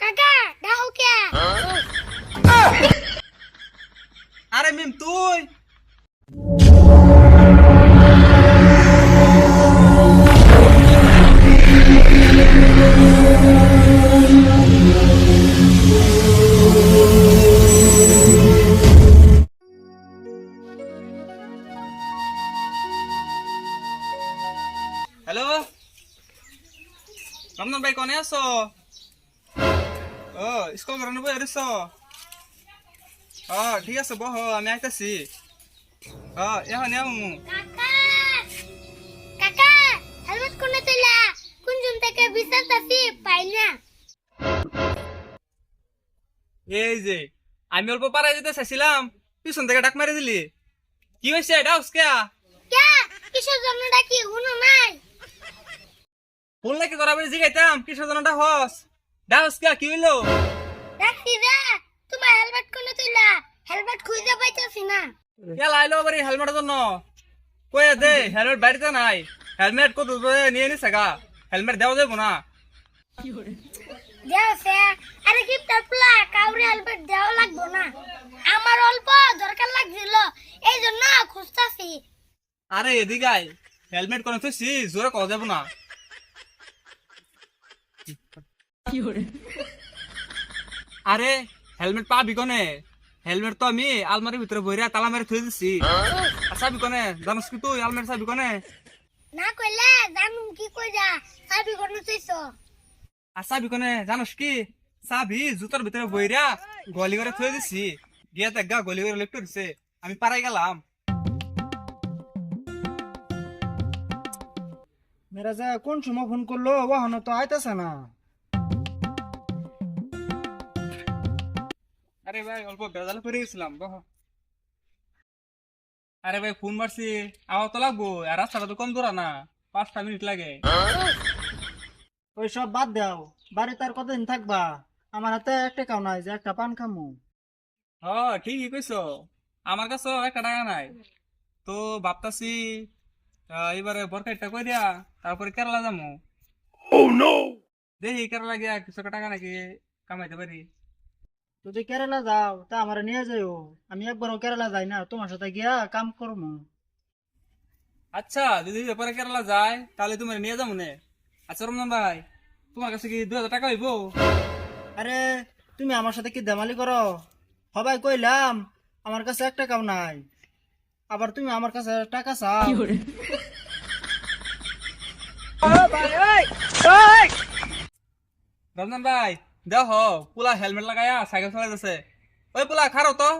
কাকা ডাও কে আরে মিম তুই হ্যালো রমনান ভাই কনে আছো ও স্কুল করানো বই এরিস ও ঠিক আছে বহ আমি আইতাছি। ও এখন এও কাকা কাকা হেলমেট কোনে তুলা কোন জুম থেকে বিচার তাসি পাই না। এই যে আমি অল্প পাড়ায় যেতে চাইছিলাম পিছন থেকে ডাক মারি দিলি। কি হয়েছে ডাউস কে কে কিসের জন্য ডাকি হুনো নাই। ফোন নাকি তোরা বলে জিগাইতাম কিসের জন্য হস ডাউস কে কি হইল দে তোমার হেলমেট কোনে তুলা হেলমেট খুঁজে পাইতাছি না। কে লাইলো বাড়ি হেলমেটের জন্য? কয়ে দে হেলমেট বাড়িতে নাই। হেলমেট কত দূরে নিয়ে নিছে গা। হেলমেট দেওয়া যাব না। দেও সে আরে কি টাপলা কাউরে হেলমেট দেওয়া লাগবো না। আমার অল্প দরকার লাগছিল এই জন্য খুঁজতাছি। আরে এদিকে হেলমেট কোনে তুই জোরে কওয়া যাব না। আরে হেলমেট পাবি কোনে? হেলমেট তো আমি আলমারির ভিতরে বইরা তালা মেরে থুই দিছি। আর চাবি কোনে? জানোস কি তুই আলমারি চাবি কোনে? না কইলে জানুম কি কই যা সাবি কোনে তুইছো আর চাবি কোনে? জানোস কি? চাবি জুতার ভিতরে বইরা গলি করে থুই দিছি। গিয়া দেখ গা গলি করে লেফট দিছে আমি পারাই গেলাম। মেরা যা কোন সময় ফোন করল ওখানে তো আইতাছে না। আরে ভাই অল্প বেজাল করে গেছিলাম বহ। আরে ভাই ফোন মারছি আওয়া তো লাগবো আর রাস্তাটা তো কম দূরা না পাঁচটা মিনিট লাগে। ওই সব বাদ দাও বাড়িতে আর কতদিন থাকবা? আমার হাতে একটা কাউ নাই যে একটা পান খামু। হ ঠিকই কইছো আমার কাছেও একটা টাকা নাই। তো ভাবতাছি এবারে বরকাইটা কই দিয়া তারপরে কেরালা যাব দেখি কেরালা গিয়া কিছু টাকা নাকি কামাইতে পারি। যদি কেরালা যাও তা আমার নিয়ে যাইও। আমি একবারও কেরালা যাই না তোমার সাথে গিয়া কাম করব আচ্ছা যদি ব্যাপারে কেরালা যায় তাহলে তুমি নিয়ে যাব নে। আচ্ছা রমজান ভাই তোমার কাছে কি দু হাজার টাকা হইব? আরে তুমি আমার সাথে কি দেমালি করো? সবাই কইলাম আমার কাছে এক টাকাও নাই। আবার তুমি আমার কাছে টাকা চাও। রমজান ভাই দেখ পুলা হেলমেট লাগায়া সাইকেল চালাই যাচ্ছে ওই পুলা খারো তো?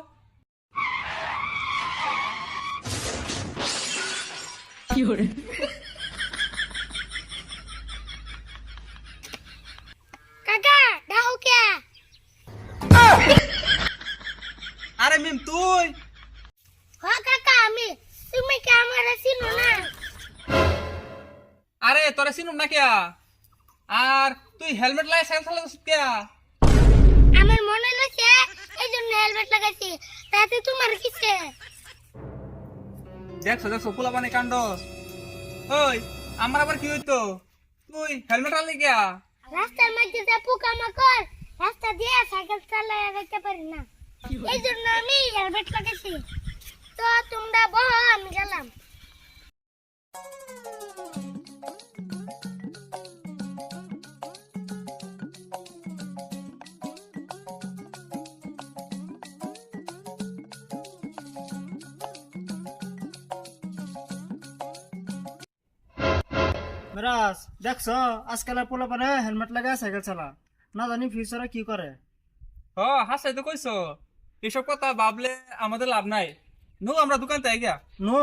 কাকা কে আরে মিম তুই? হ কাকা আমি। তুমি কি আমার চিনো না? আরে তোরা চিনুম না কেয়া? আর তুই হেলমেট লাগাই সাইকেল যাচ্ছিস কেয়া? আমার মনে লাগছে এই জন্য হেলমেট লাগাইছি তাতে তোমার কিসে? দেখছ দেখছ পোলা পানি কাণ্ড। ওই আমার আবার কি হইতো? তুই হেলমেট আনলি কেয়া? রাস্তার মধ্যে যা পোকা মাকড় রাস্তা দিয়ে সাইকেল চালাই যেতে পারি না। এই জন্য আমি হেলমেট লাগাইছি। তো তোমরা বহ আমি গেলাম। মেরাজ দেখছ? আজকাল পোলা পারে হেলমেট লাগা সাইকেল চালা। না জানি ফিউচারে কি করে। হ হাসাই তো কইছো। এসব কথা ভাবলে আমাদের লাভ নাই। নো আমরা দোকান তাই গিয়া নো।